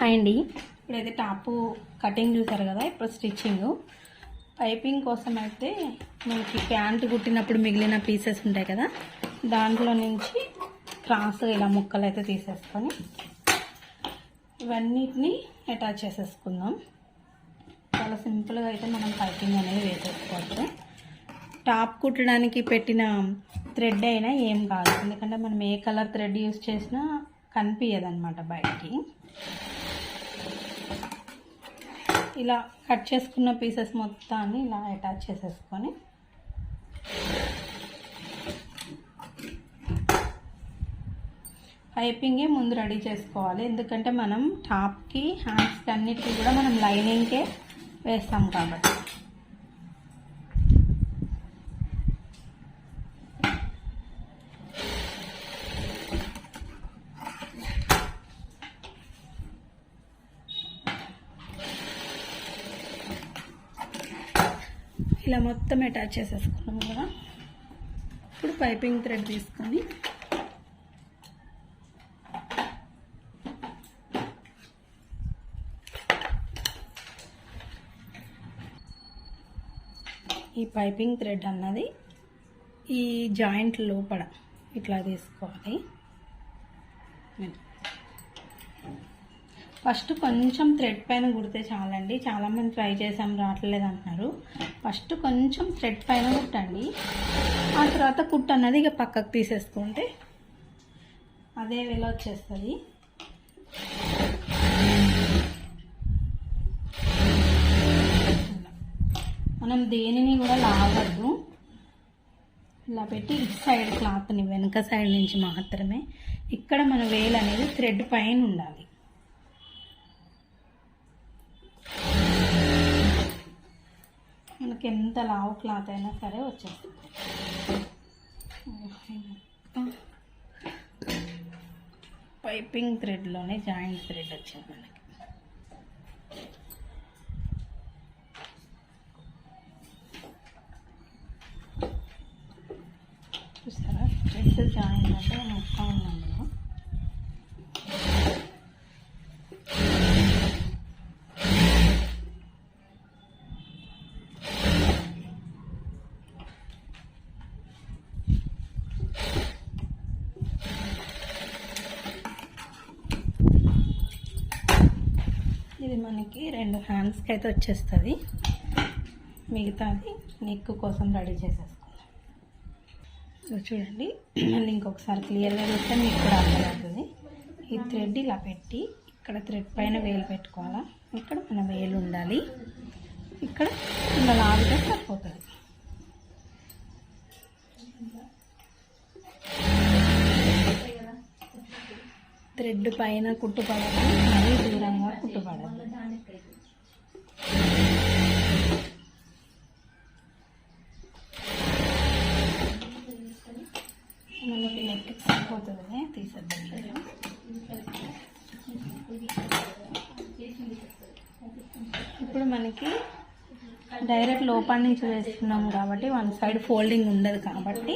Hi అండి. ఇప్పుడైతే top cutting చూసారు కదా ఇప్పుడు స్టిచ్చింగ్. పైపింగ్ కోసం అయితే మనకి ప్యాంటు కుట్టినప్పుడు మిగిలిన పీసెస్ ఉంటాయి కదా దాంట్లో నుంచి క్రాస్ ఇలా ముక్కలు అయితే తీసేసుకొని ఇవన్నిటిని అటాచ్ చేసేసుకుందాం. చాలా సింపుల్గా అయితే మనం పైపింగ్ అనేది వేసేసుకోవచ్చు. టాప్ కుట్టడానికి పెట్టిన థ్రెడ్ అయినా ఏం కాదు ఎందుకంటే మనం ఏ కలర్ థ్రెడ్ యూస్ చేసినా కనిపించదు అనమాట బయటికి. ఇలా కట్ చేసుకున్న పీసెస్ మొత్తాన్ని ఇలా అటాచ్ చేసేసుకొని పైపింగే ముందు రెడీ చేసుకోవాలి. ఎందుకంటే మనం టాప్కి హ్యాండ్స్కి అన్నిటికీ కూడా మనం లైనింగ్కే వేస్తాం కాబట్టి. ఇలా మొత్తం అటాచ్ చేసేసుకున్నాము కదా. ఇప్పుడు పైపింగ్ థ్రెడ్ తీసుకొని ఈ పైపింగ్ థ్రెడ్ అన్నది ఈ జాయింట్ లోపల ఇట్లా తీసుకోవాలి. ఫస్ట్ కొంచెం థ్రెడ్ పైన కుడితే చాలండి. చాలామంది ట్రై చేసాం రావట్లేదు అంటున్నారు. ఫస్ట్ కొంచెం థ్రెడ్ పైన కుట్టండి. ఆ తర్వాత కుట్టు అన్నది ఇక పక్కకు తీసేసుకుంటే అదే వేళ వచ్చేస్తుంది. మనం దేనిని కూడా లాగద్దు. ఇలా పెట్టి ఇటు సైడ్ క్లాత్ని వెనుక సైడ్ నుంచి మాత్రమే. ఇక్కడ మన వేలు అనేది థ్రెడ్ పైన ఉండాలి. మనకి ఎంత లావు క్లాత్ అయినా సరే వచ్చేస్తుంది. పైపింగ్ థ్రెడ్లోనే జాయింట్ థ్రెడ్ వచ్చింది మనకి. చూసారా? థ్రెడ్ జాయింట్ అంటే మొత్తం ఉందండి. మనకి రెండు హ్యాండ్స్కి అయితే వచ్చేస్తుంది. మిగతాది నెక్ కోసం రెడీ చేసేసుకుందాం. చూడండి. మళ్ళీ ఇంకొకసారి క్లియర్గా చూస్తే మీకు కూడా అర్థమవుతుంది. ఈ థ్రెడ్ ఇలా పెట్టి ఇక్కడ థ్రెడ్ పైన వేలు పెట్టుకోవాలా? ఇక్కడ మన వేలు ఉండాలి. ఇక్కడ ఇలా లాగితే సరిపోతుంది. థ్రెడ్ పైన కుట్టుపడదు మరీ దూరంగా కుట్టుపడదు. మనకి నెక్కి సరిపోతుంది తీసేద్దాం ఇప్పుడు మనకి డైరెక్ట్ లోపల నుంచి వేస్తున్నాం కాబట్టి వన్ సైడ్ ఫోల్డింగ్ ఉండదు కాబట్టి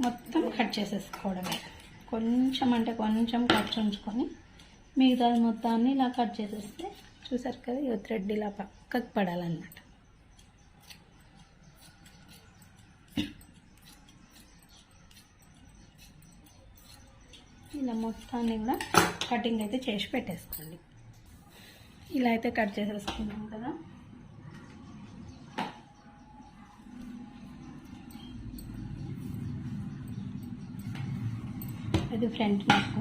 మొత్తం కట్ చేసేసుకోవడమే. కొంచెం అంటే కొంచెం కట్ ఉంచుకొని మిగతాది మొత్తాన్ని ఇలా కట్ చేసేస్తే చూసారు కదా ఈ థ్రెడ్ ఇలా పక్కకు పడాలన్నమాట. ఇలా మొత్తాన్ని కూడా కటింగ్ అయితే చేసి పెట్టేసుకోండి. ఇలా అయితే కట్ చేసేసుకున్నాం కదా. ఇది ఫ్రంట్ నెక్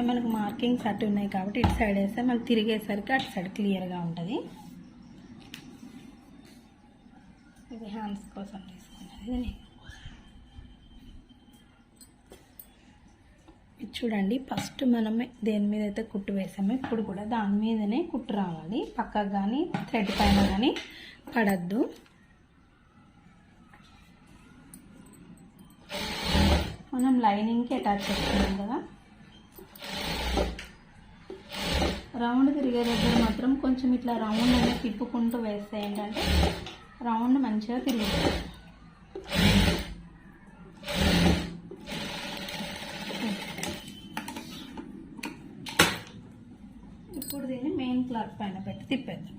ఎందుకంటే మనకు మార్కింగ్స్ అటు ఉన్నాయి కాబట్టి ఇటు సైడ్ వేస్తే మనకు తిరిగేసరికి అటు సైడ్ క్లియర్గా ఉంటుంది. ఇది హ్యాండ్స్ కోసం తీసుకున్నది చూడండి ఫస్ట్ మనం దేని మీద అయితే కుట్టు వేసామో ఇప్పుడు కూడా దాని మీదనే కుట్టు రావాలి. పక్కకు కానీ థ్రెడ్ పైన కానీ పడద్దు. మనం లైనింగ్కి అటాచ్ చేసుకున్నాం కదా. రౌండ్ తిరిగే దగ్గర మాత్రం కొంచెం ఇట్లా రౌండ్ అనేది తిప్పుకుంటూ వేస్తే ఏంటంటే రౌండ్ మంచిగా తిరుగుతుంది. ఇప్పుడు దీన్ని మెయిన్ క్లాత్ పైన పెట్టి తిప్పేద్దాం.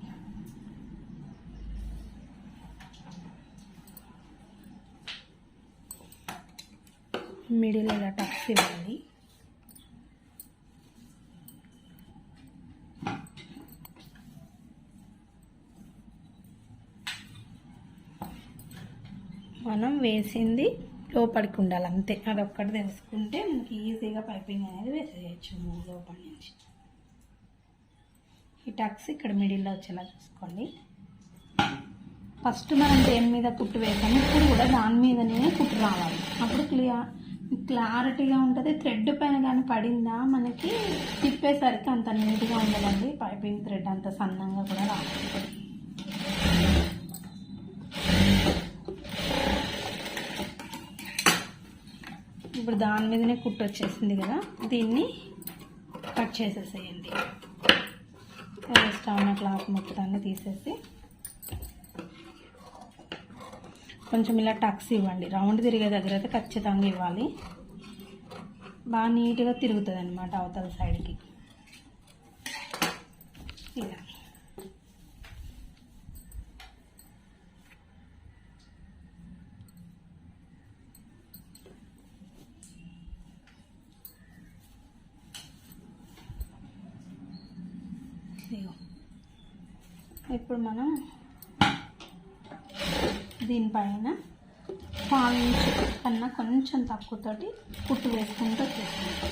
మిడిల్ ఇలా టక్స్ ఇవ్వాలి మనం వేసింది. లోపలికి ఉండాలి అంతే. అది ఒక్కటి తెలుసుకుంటే మనకి ఈజీగా పైపింగ్ అనేది వేసేయచ్చు లోపల నుంచి. ఈ టక్స్ ఇక్కడ మిడిల్లో వచ్చేలా చూసుకోండి. ఫస్ట్ మనం దేని మీద కుట్టు వేసాము ఇప్పుడు కూడా దాని మీదనే కుట్టు రావాలి. అప్పుడు క్లియర్ క్లారిటీగా ఉంటుంది. థ్రెడ్ పైన కానీ పడిందా మనకి? తిప్పేసరికి అంత నీట్గా ఉండదండి. పైపింగ్ థ్రెడ్ అంత సన్నంగా కూడా రావాలి ఇప్పుడు దాని మీదనే కుట్టు వచ్చేసింది కదా దీన్ని కట్ చేసేసేయండి. వేస్తా ఉన్న క్లాత్ మొత్తాన్ని తీసేసి కొంచెం ఇలా టక్స్ ఇవ్వండి. రౌండ్ తిరిగే దగ్గర అయితే ఖచ్చితంగా ఇవ్వాలి. బాగా నీట్గా తిరుగుతుంది అనమాట అవతల సైడ్కి ఇలా. ఇప్పుడు మనం దీనిపైన పాలు కన్నా కొంచెం తక్కువతోటి కుట్టు వేసుకుంటూ వచ్చేసింది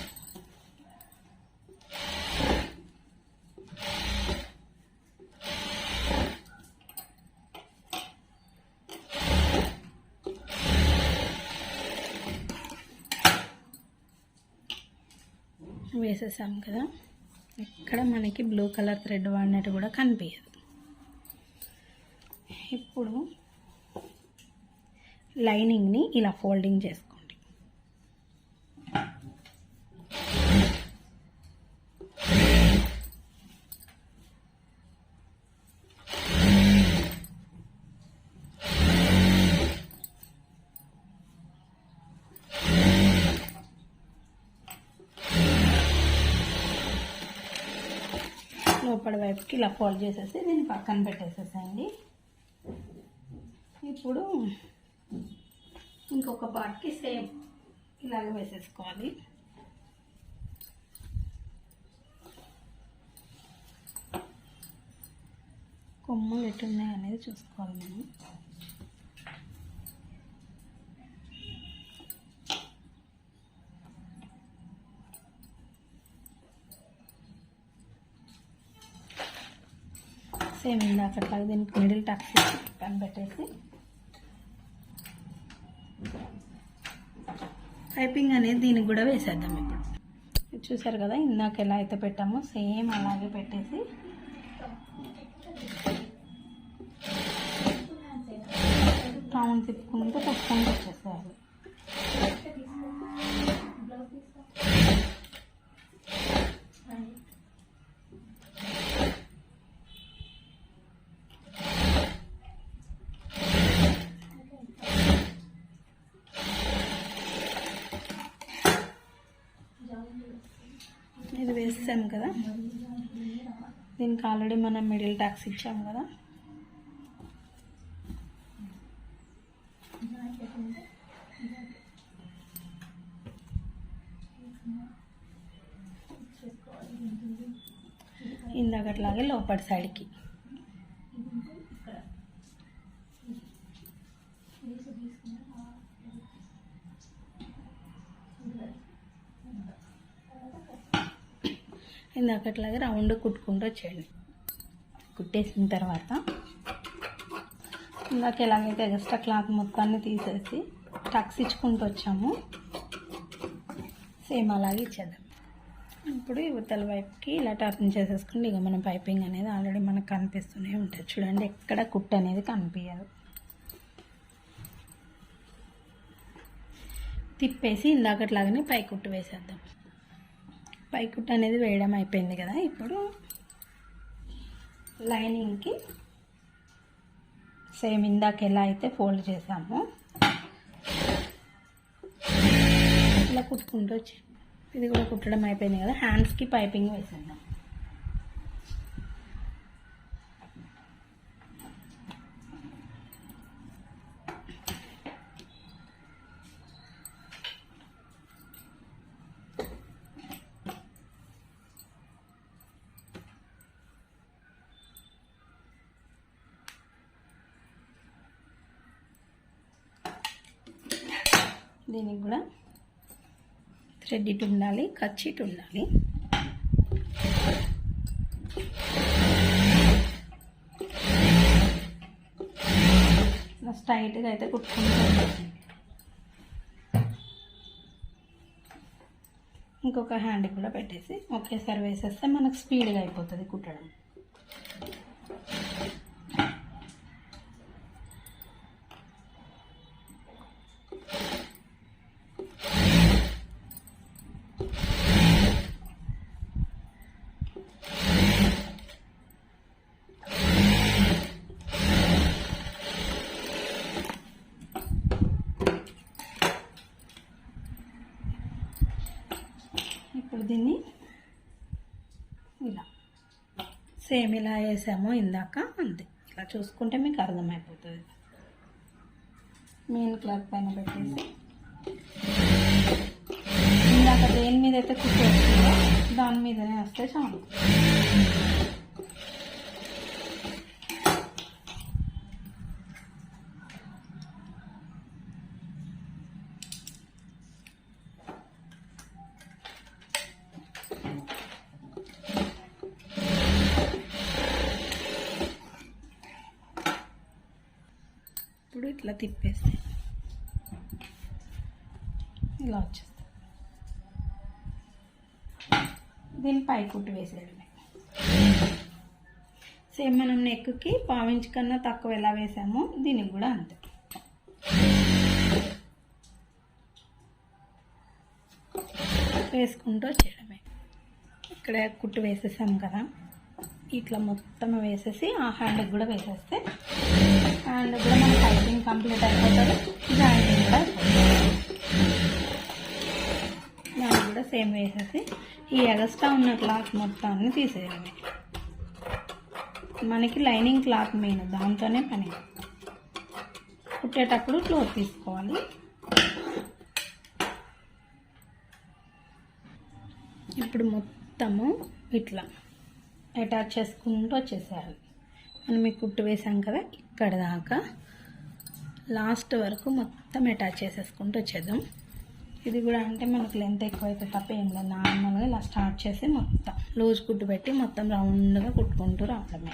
వేసేసాం కదా. ఇక్కడ మనకి బ్లూ కలర్ థ్రెడ్ వాడినట్టు కూడా కనిపించదు. ఇప్పుడు లైనింగ్ని ఇలా ఫోల్డింగ్ చేసుకోండి లోపల వైపుకి ఇలా ఫోల్డ్ చేసేసి దీన్ని పక్కన పెట్టేసేసేయండి. ఇప్పుడు ఇంకొక పార్ట్కి సేమ్ ఇలాగ వేసేసుకోవాలి. కొమ్మలు ఎట్టున్నాయి అనేది చూసుకోవాలి మనం. సేమ్ ఇందాకట్లాగా దీనికి మిడిల్ టక్స్ పని పెట్టేసి పైపింగ్ అనేది దీనికి కూడా వేసేద్దాం ఇప్పుడు. చూసారు కదా ఇందాక ఎలా అయితే పెట్టామో సేమ్ అలాగే పెట్టేసి రౌండ్ తిప్పుకుంటూ తప్పకుండా వచ్చేసేయాలి. ఇది వేసాం కదా. దీనికి ఆల్రెడీ మనం మిడిల్ ట్యాక్స్ ఇచ్చాం కదా. ఇందాకట్లాగే లోపటి సైడ్కి ఇందాకట్లాగా రౌండ్ కుట్టుకుంటూ వచ్చేయండి. కుట్టేసిన తర్వాత ఇందాక ఎలాగైతే ఎక్స్ట్రా క్లాత్ మొత్తాన్ని తీసేసి టక్స్ ఇచ్చుకుంటూ వచ్చాము సేమ్ అలాగే ఇచ్చేద్దాం. ఇప్పుడు ఇవతల వైపుకి ఇలా టర్న్ చేసేసుకోండి ఇక మన పైపింగ్ అనేది ఆల్రెడీ మనకు కనిపిస్తూనే ఉంటుంది. చూడండి ఎక్కడ కుట్టు అనేది కనిపించదు తిప్పేసి ఇందాకట్లాగానే పై కుట్టు వేసేద్దాం. పై అనేది వేయడం అయిపోయింది కదా ఇప్పుడు లైనింగ్కి సేమ్ ఇందాక ఎలా అయితే ఫోల్డ్ చేసామో ఇలా కుట్టుకుంటూ వచ్చి ఇది కూడా కుట్టడం అయిపోయింది కదా హ్యాండ్స్కి పైపింగ్ వేసేద్దాం. దీనికి కూడా థ్రెడ్ ఇటు ఉండాలి ఖర్చు ఇటు ఉండాలి. స్ట్రైట్గా అయితే కుట్టుకుంటూ ఇంకొక హ్యాండ్ కూడా పెట్టేసి ఒకేసారి వేసేస్తే మనకు స్పీడ్గా అయిపోతుంది కుట్టడం ఇప్పుడు దీన్ని ఇలా సేమ్ ఇలా వేసామో ఇందాక అంతే. ఇలా చూసుకుంటే మీకు అర్థమైపోతుంది. మెయిన్ క్లాత్ పైన పెట్టేసి. ఇందాక దేని మీద అయితే కుట్టేస్తుందో దాని మీదనే వస్తే చాలు. ఇట్లా తిప్పేస్తే. ఇలా వచ్చేస్తుంది దీని పై కుట్టు వేసేయడమే సేమ్ మనం నెక్కి పావించు కన్నా తక్కువ ఎలా వేసామో దీనికి కూడా అంతే. వేసుకుంటూ చేయడమే ఇక్కడ కుట్టు వేసేసాం కదా. ఇట్లా మొత్తం వేసేసి ఆ హ్యాండ్కి కూడా వేసేస్తే హ్యాండ్ కూడా మన టైపింగ్ కంప్లీట్ అయిపోతుంది. జాయింటింగ్ కూడా దాన్ని కూడా సేమ్ వేసేసి ఈ ఎగస్ట్రా ఉన్న క్లాత్ మొత్తాన్ని తీసేయాలి. మనకి లైనింగ్ క్లాత్ మెయిన్ దాంతోనే పని. కుట్టేటప్పుడు క్లోత్ తీసుకోవాలి. ఇప్పుడు మొత్తము ఇట్లా అటాచ్ చేసుకుంటూ వచ్చేసేయాలి. మనం ఈ కుట్టు వేసాం కదా ఇక్కడ దాకా. లాస్ట్ వరకు మొత్తం అటాచ్ చేసేసుకుంటూ వచ్చేద్దాం. ఇది కూడా అంటే మనకు లెంత్ ఎక్కువైతే తప్ప ఏం లేదు. నార్మల్గా ఇలా స్టార్ట్ చేసి మొత్తం లూజ్ కుట్టు పెట్టి మొత్తం రౌండ్గా కుట్టుకుంటూ రావడమే.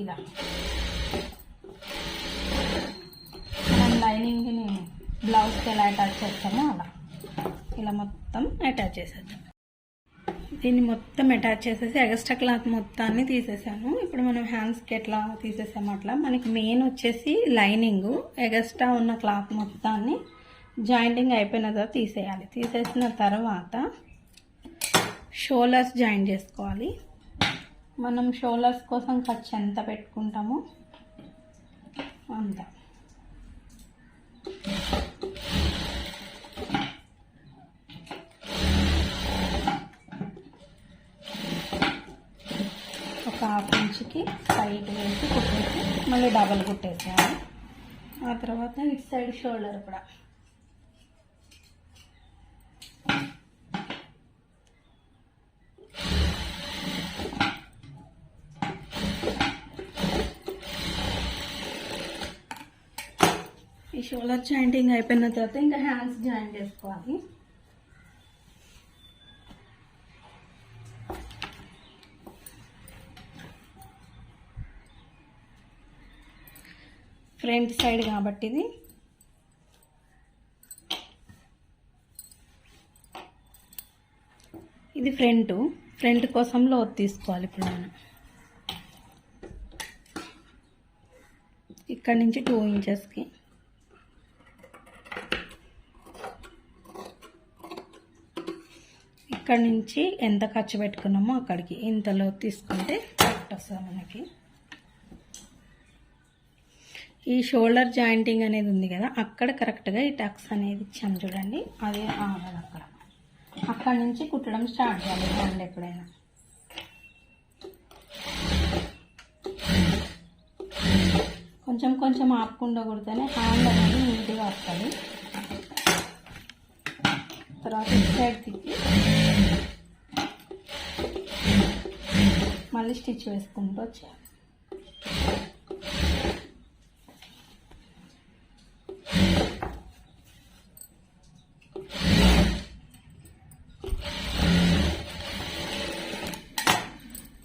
ఇలా. మనం లైనింగ్ని బ్లౌజ్కి ఎలా అటాచ్ చేస్తామో అలా. ఇలా మొత్తం అటాచ్ చేసేద్దాం. దీన్ని మొత్తం అటాచ్ చేసేసి ఎగస్ట్రా క్లాత్ మొత్తాన్ని తీసేసాను. ఇప్పుడు మనం హ్యాండ్స్కి ఎట్లా తీసేసాము అట్లా. మనకి మెయిన్ వచ్చేసి లైనింగ్ ఎగస్ట్రా ఉన్న క్లాత్ మొత్తాన్ని జాయింటింగ్ అయిపోయిన తర్వాత తీసేయాలి. తీసేసిన తర్వాత షోలర్స్ జాయిన్ చేసుకోవాలి. మనం షోలర్స్ కోసం ఖర్చు ఎంత పెట్టుకుంటామో అంతా. ఒక హాఫ్ ఇంచ్కి సైడ్ వేసి కుట్టేసి మళ్ళీ డబల్ కుట్టేసేయాలి. ఆ తర్వాత ఇటు సైడ్ షోల్డర్ కూడా. ఈ షోల్డర్ జాయింటింగ్ అయిపోయిన తర్వాత ఇంకా హ్యాండ్స్ జాయిన్ చేసుకోవాలి. ఫ్రంట్ సైడ్ కాబట్టి ఇది. ఇది ఫ్రంట్ ఫ్రంట్ కోసం లోతు తీసుకోవాలి ఇప్పుడు మనం. ఇక్కడ నుంచి టూ ఇంచెస్కి ఇక్కడ నుంచి ఎంత ఖర్చు పెట్టుకున్నామో అక్కడికి. ఇంతలో తీసుకుంటే కరెక్ట్ వస్తుంది మనకి. ఈ షోల్డర్ జాయింటింగ్ అనేది ఉంది కదా అక్కడ కరెక్ట్గా ఈ టక్స్ అనేది ఇచ్చాము చూడండి. అదే ఆగదు అక్కడ. అక్కడ నుంచి కుట్టడం స్టార్ట్ చేయాలి హ్యాండ్ ఎప్పుడైనా. కొంచెం కొంచెం ఆపకుండా కుడితేనే హ్యాండ్ అనేది నీట్గా వస్తుంది. తర్వాత ఇటు సైడ్ తిప్పి మళ్ళీ స్టిచ్ వేసుకుంటూ వచ్చేయాలి.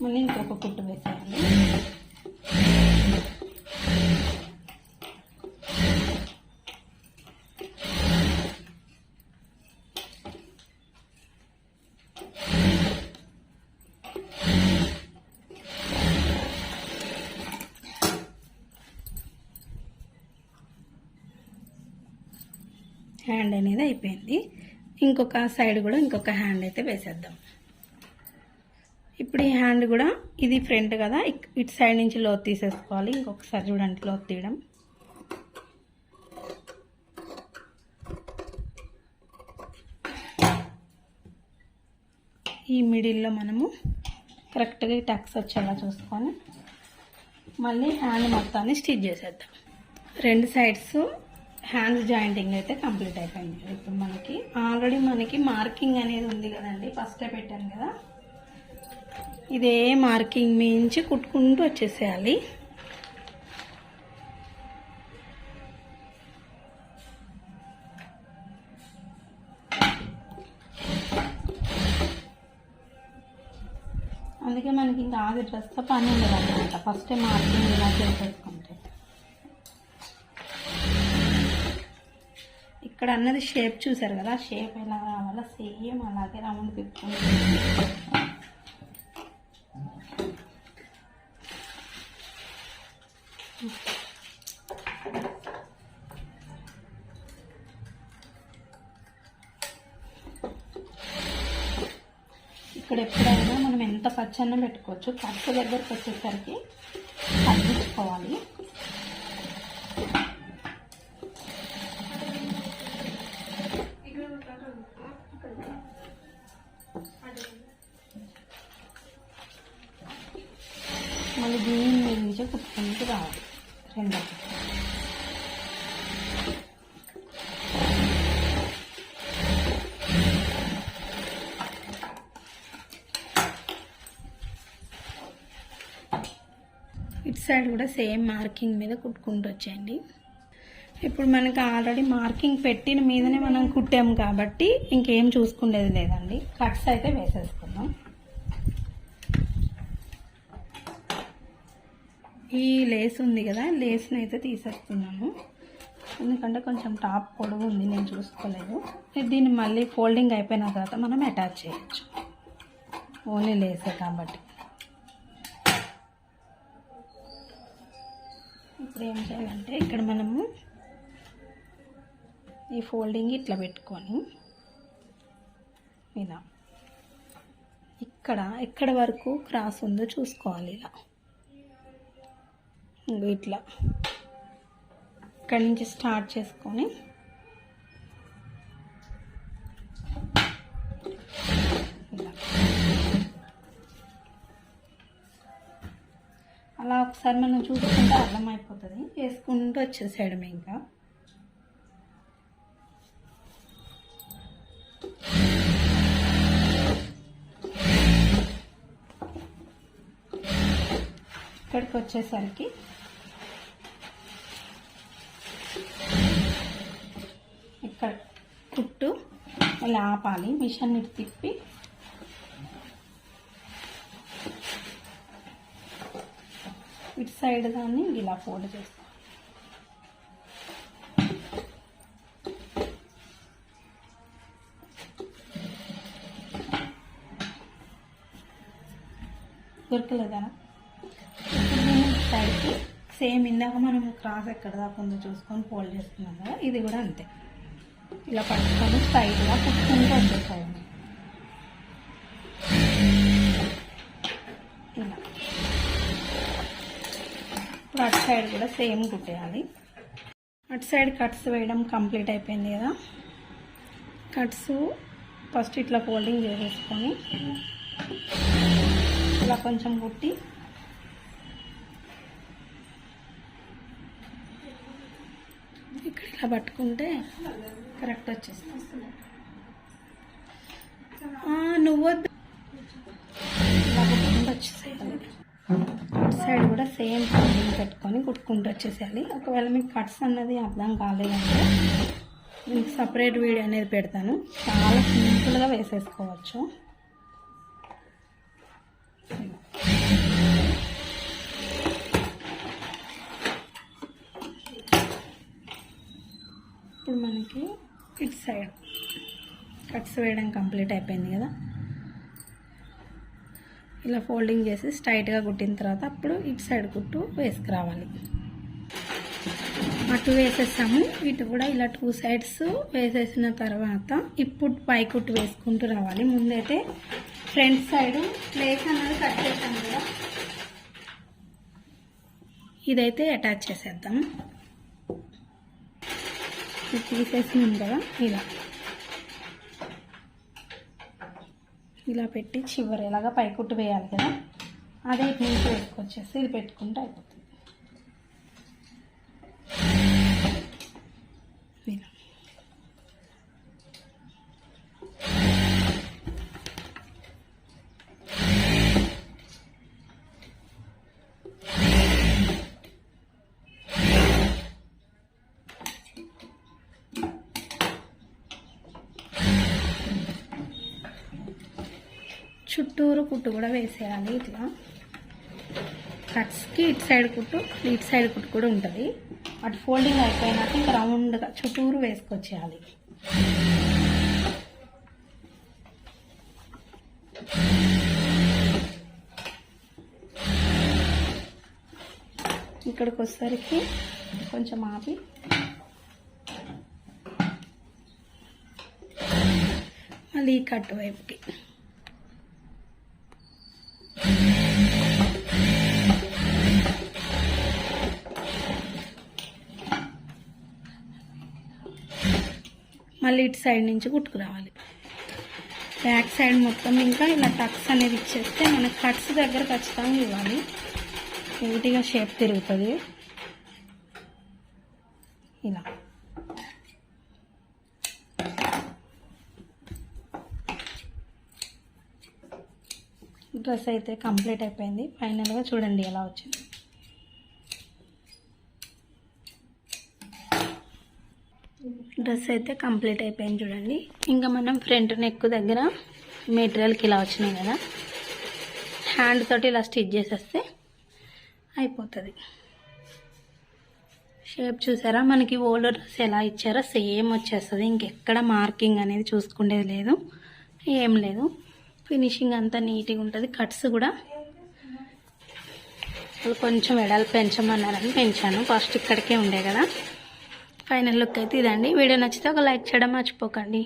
మళ్ళీ ఇంకొక కుట్టు వేసేయాలి హ్యాండ్ అనేది అయిపోయింది. ఇంకొక సైడ్ కూడా ఇంకొక హ్యాండ్ అయితే వేసేద్దాం. ఇప్పుడు ఈ హ్యాండ్ కూడా ఇది ఫ్రంట్ కదా. ఇట్ ఇటు సైడ్ నుంచి లోతు తీసేసుకోవాలి. ఇంకొకసారి చూడండి లోతు తీయడం. ఈ మిడిల్లో మనము కరెక్ట్గా టక్స్ వచ్చేలా చూసుకొని మళ్ళీ హ్యాండ్ మొత్తాన్ని స్టిచ్ చేసేద్దాం. రెండు సైడ్స్ హ్యాండ్స్ జాయింటింగ్ అయితే కంప్లీట్ అయిపోయింది. ఇప్పుడు మనకి ఆల్రెడీ మనకి మార్కింగ్ అనేది ఉంది కదండి. ఫస్టే పెట్టాను కదా. ఇదే మార్కింగ్ మించి కుట్టుకుంటూ వచ్చేసేయాలి. అందుకే మనకి ఇంకా ఆది డ్రెస్తో పని ఉండదు అనమాట ఫస్ట్ మార్కింగ్ ఇలా చేసేసుకుంటే. ఇక్కడ అన్నది షేప్ చూసారు కదా? షేప్ ఎలా రావాలో సేమ్ అలాగే రౌండ్ తిప్పుకుంటుంది. ఇక్కడ ఎప్పుడైనా మనం ఎంత పచ్చన్నం పెట్టుకోవచ్చు పచ్చ దగ్గరకు వచ్చేసరికి తగ్గించుకోవాలి మళ్ళీ దీన్ని మీద నుంచే కుట్టుకుంటూ రావాలి రెండో ఇటు సైడ్ కూడా సేమ్ మార్కింగ్ మీద కుట్టుకుంటూ వచ్చేయండి. ఇప్పుడు మనకి ఆల్రెడీ మార్కింగ్ పెట్టిన మీదనే మనం కుట్టాము కాబట్టి ఇంకేం చూసుకునేది లేదండి. కట్స్ అయితే వేసేసుకోండి. ఈ లేస్ ఉంది కదా లేస్ని అయితే తీసేస్తున్నాను. ఎందుకంటే కొంచెం టాప్ పొడవు ఉంది నేను చూసుకోలేదు. దీన్ని మళ్ళీ ఫోల్డింగ్ అయిపోయిన తర్వాత మనం అటాచ్ చేయొచ్చు. ఓన్లీ లేసే కాబట్టి. ఇప్పుడు ఏం చేయాలంటే ఇక్కడ మనము ఈ ఫోల్డింగ్ ఇట్లా పెట్టుకొని ఇలా. ఇక్కడ ఎక్కడ వరకు క్రాస్ ఉందో చూసుకోవాలి ఇలా. ఇట్లా. ఇక్కడి నుంచి స్టార్ట్ చేసుకొని. అలా ఒకసారి మనం చూసుకుంటే అర్థమైపోతుంది. వేసుకుంటూ వచ్చేసాడు ఇంకా. ఇక్కడికి వచ్చేసరికి కుట్టు ఇలా ఆపాలి. మిషన్ తిప్పి. ఇటు సైడ్ దాన్ని ఇలా ఫోల్డ్ చేస్తాం. దొరకలేదా? సైడ్కి సేమ్ ఇందాక మనం క్రాస్ ఎక్కడ దాకా ఉందో చూసుకొని ఫోల్డ్ చేస్తున్నాం కదా ఇది కూడా అంతే. ఇలా పట్టుకొని సైడ్గా కుట్టుకుంటూ వచ్చేసాయి ఇలా. ఇప్పుడు అటు సైడ్ కూడా సేమ్ కుట్టేయాలి. అటు సైడ్ కట్స్ వేయడం కంప్లీట్ అయిపోయింది కదా. కట్స్ ఫస్ట్ ఇట్లా ఫోల్డింగ్ చేసేసుకొని ఇలా కొంచెం కుట్టి ఇక్కడ ఇలా పట్టుకుంటే కరెక్ట్ వచ్చేస్తుంది నువ్వు వచ్చేసేయాలి అటు సైడ్ కూడా సేమ్ ఫోల్డింగ్ పెట్టుకొని కుట్టుకుంటూ వచ్చేసేయాలి. ఒకవేళ మీకు కట్స్ అన్నది అర్థం కాలేదంటే మీకు సపరేట్ వీడియో అనేది పెడతాను. చాలా సింపుల్గా వేసేసుకోవచ్చు ఇప్పుడు మనకి ఇటు సైడ్ కట్స్ వేయడం కంప్లీట్ అయిపోయింది కదా. ఇలా ఫోల్డింగ్ చేసి స్ట్రైట్గా కుట్టిన తర్వాత అప్పుడు ఇటు సైడ్ కుట్టు వేసుకురావాలి. అటు వేసేసాము. ఇటు కూడా ఇలా టూ సైడ్స్ వేసేసిన తర్వాత ఇప్పుడు పై కుట్టు వేసుకుంటూ రావాలి. ముందైతే ఫ్రంట్ సైడ్ ప్లేస్ అన్నది కట్ చేసాము కదా. ఇదైతే అటాచ్ చేసేద్దాం. ఇది తీసేసినాం కదా ఇలా ఇలా పెట్టి చివరి ఇలాగా పైకుట్టు వేయాలి కదా అదే ఇటు వేసుకొచ్చేసి ఇది పెట్టుకుంటే అయిపోతుంది. చుట్టూరు కుట్టు కూడా వేసేయాలి ఇట్లా. కట్స్కి ఇటు సైడ్ కుట్టు ఇటు సైడ్ కుట్టు కూడా ఉంటుంది. అటు ఫోల్డింగ్ అయిపోయినాక ఇంకా రౌండ్గా చుట్టూరు వేసుకొచ్చేయాలి. ఇక్కడికి వచ్చేసరికి కొంచెం ఆపి. మళ్ళీ కట్ వైపుకి. మళ్ళీ ఇటు సైడ్ నుంచి కుట్టుకురావాలి. బ్యాక్ సైడ్ మొత్తం ఇంకా ఇలా టక్స్ అనేది ఇచ్చేస్తే మనకి కట్స్ దగ్గర ఖచ్చితంగా ఇవ్వాలి. నీట్గా షేప్ తిరుగుతుంది. ఇలా. డ్రెస్ అయితే కంప్లీట్ అయిపోయింది. ఫైనల్గా చూడండి ఎలా వచ్చింది. డ్రెస్ అయితే కంప్లీట్ అయిపోయింది చూడండి. ఇంకా మనం ఫ్రంట్ నెక్ దగ్గర మెటీరియల్కి ఇలా వచ్చినాయి కదా. హ్యాండ్ తోటి ఇలా స్టిచ్ చేసేస్తే అయిపోతుంది. షేప్ చూసారా? మనకి ఓల్డ్ డ్రెస్ ఎలా ఇచ్చారో సేమ్ వచ్చేస్తుంది. ఇంకెక్కడ మార్కింగ్ అనేది చూసుకునేది లేదు. ఏం లేదు. ఫినిషింగ్ అంతా నీట్గా ఉంటుంది. కట్స్ కూడా వాళ్ళు కొంచెం వెడల్పు పెంచమన్నారని పెంచాను. ఫస్ట్ ఇక్కడికే ఉండే కదా. ఫైనల్ లుక్ అయితే ఇదండి. వీడియో నచ్చితే ఒక లైక్ చేయడం మర్చిపోకండి.